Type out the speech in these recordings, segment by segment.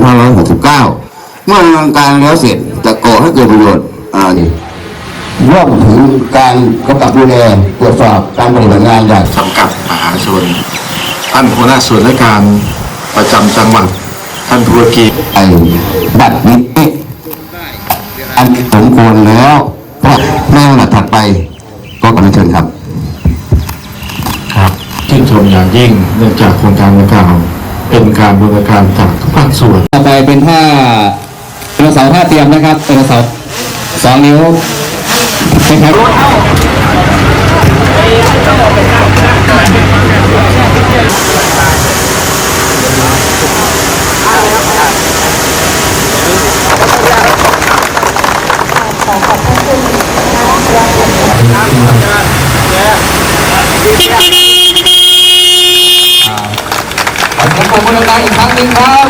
2569 เมื่อดำเนินการแล้วเสร็จจะก่อให้เกิดประโยชน์อ่านี่ร่วมถึงการกำกับดูแลตรวจสอบการปฏิบัติงานอย่างจำกัดมหาชน ท่านหัวหน้าส่วนราชการประจำจังหวัด ท่านธุรกิจไอ้บัตรนี้อันสมควรแล้วเพราะแม่งหลัดถัดไปก็กำลังเชิญครับ ครับชื่นชมอย่างยิ่งเนื่องจากโครงการดังกล่าว เป็นการบริการจากทุกภาคส่วน ต่อไปเป็นท่าไดโนเสาร์ท่าเตรียมนะครับเป็นเสาร์สองนิ้วนะครับขอบคุณนะ มือดังๆอีกครั้งหนึ่งครับ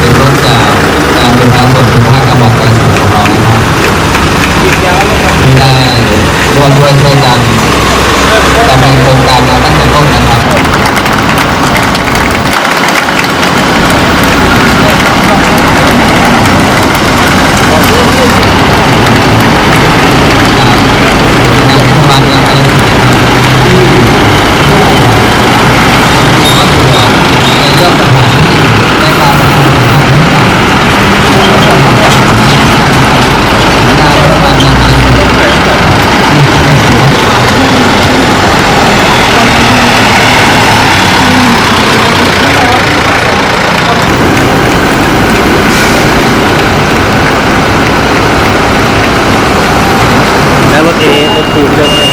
เป็นต้นรเป็ทางส่วนภูางหวัดกาฬสินธุ์ของาครับที่ได้ร่วมด้วยช่วยกันดำเนินโครงการมาตั้งแต่ต้นนะครับ অভিযোগ